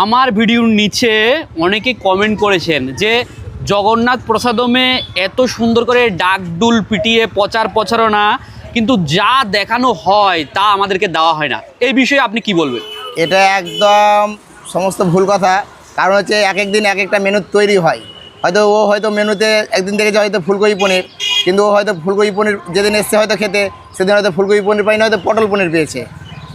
আমার ভিডিওর নিচে অনেকে কমেন্ট করেছেন যে জগন্নাথ প্রসাদমে এত সুন্দর করে ডাকডুল পিটিয়ে পচার প্রচার প্রচারণা, কিন্তু যা দেখানো হয় তা আমাদেরকে দেওয়া হয় না। এই বিষয়ে আপনি কি বলবেন? এটা একদম সমস্ত ভুল কথা। কারণ হচ্ছে এক এক দিন এক একটা মেনু তৈরি হয়। হয়তো ও হয়তো মেনুতে একদিন দেখেছে হয়তো ফুলকপি পনির, কিন্তু ও হয়তো ফুলকপি পনির যেদিন এসছে হয়তো খেতে, সেদিন হয়তো ফুলকপি পনির পাইনি হয়তো পটল পনির পেয়েছে,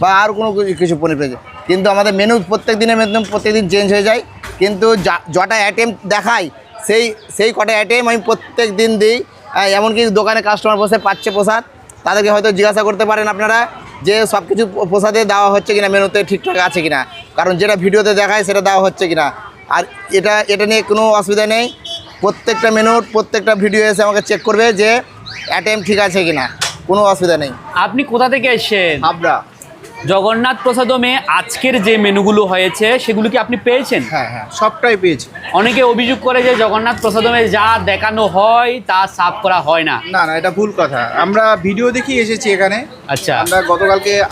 বা আর কোনো কিছু পনির পেয়েছে। কিন্তু আমাদের মেনু প্রত্যেক দিনের মেনু প্রত্যেক দিন চেঞ্জ হয়ে যায়। কিন্তু যা- যটা অ্যাটেম দেখাই সেই সেই কটা অ্যাটেম আমি প্রত্যেক দিন দিই এমনকি দোকানে কাস্টমার বসে পাচ্ছে প্রসাদ তাদেরকে হয়তো জিজ্ঞাসা করতে পারেন আপনারা যে সব কিছু প্রসাদে দেওয়া হচ্ছে কিনা মেনুতে ঠিকঠাক আছে কিনা। কারণ যেটা ভিডিওতে দেখায় সেটা দেওয়া হচ্ছে কিনা। আর এটা এটা নিয়ে কোনো অসুবিধা নেই। প্রত্যেকটা মেনুর প্রত্যেকটা ভিডিও এসে আমাকে চেক করবে যে অ্যাটেম ঠিক আছে কিনা। কোনো অসুবিধা নেই। আপনি কোথা থেকে এসেছেন? হাবড়া। জগন্নাথ প্রসাদমে আজকের যে মেনুগুলো হয়েছে সেগুলো কি আপনি পেয়েছেন? হ্যাঁ হ্যাঁ সবটাই পেয়েছি। অনেকে অভিযোগ করে যে জগন্নাথ প্রসাদমে যা দেখানো হয় তা সাফ করা হয় না। না না এটা ভুল কথা। আমরা ভিডিও দেখি এসেছি এখানে। আচ্ছা। আমরা গতকালকে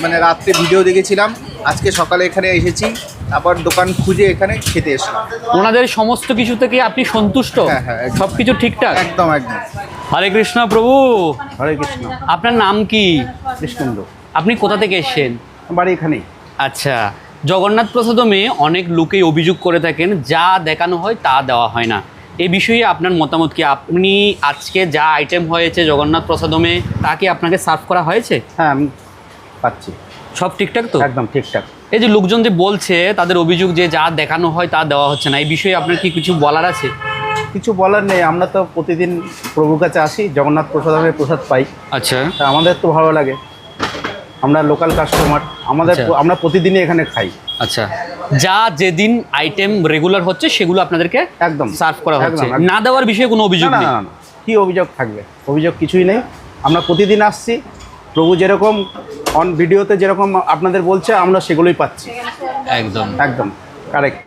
মানে রাত্রে ভিডিও দেখেছিলাম। আজকে সকালে এখানে এসেছি। তারপর দোকান খুঁজে এখানে খেতে এসলাম ওনাদের সমস্ত কিছু থেকে আপনি সন্তুষ্ট? হ্যাঁ, হ্যাঁ। সব কিছু ঠিকঠাক? একদম একদম। হরে কৃষ্ণ প্রভু। হরে কৃষ্ণ। আপনার নাম কি? কৃষ্ণেন্দু। আপনি কোথা থেকে এসেছেন? বাড়ি এখানেই। আচ্ছা জগন্নাথ প্রসাদমে অনেক লোকেই অভিযোগ করে থাকেন যা দেখানো হয় তা দেওয়া হয় না। এ বিষয়ে আপনার মতামত কি? আপনি আজকে যা আইটেম হয়েছে জগন্নাথ প্রসাদমে তা কি আপনাকে সার্ভ করা হয়েছে? হ্যাঁ আমি পাচ্ছি। সব ঠিকঠাক তো? একদম ঠিকঠাক। এই যে লোকজন যে বলছে তাদের অভিযোগ যে যা দেখানো হয় তা দেওয়া হচ্ছে না এই বিষয়ে আপনার কি কিছু বলার আছে? কিছু বলার নেই আমরা তো প্রতিদিন প্রভুর কাছে আসি জগন্নাথ প্রসাদের প্রসাদ পাই। আচ্ছা। তা আমাদের তো ভালো লাগে। আমরা লোকাল কাস্টমার আমাদের আচ্ছা। আমরা প্রতিদিনই এখানে খাই। আচ্ছা। যা যেদিন আইটেম রেগুলার হচ্ছে সেগুলো আপনাদেরকে একদম। সার্ভ করা হচ্ছে। না দেওয়ার বিষয়ে কোনো অভিযোগ না, না কী অভিযোগ থাকবে? অভিযোগ কিছুই নেই। আমরা প্রতিদিন আসছি। প্রভু যেরকম অন ভিডিওতে যেরকম আপনাদের বলছে আমরা সেগুলোই পাচ্ছি। একদম। একদম। কারেক্ট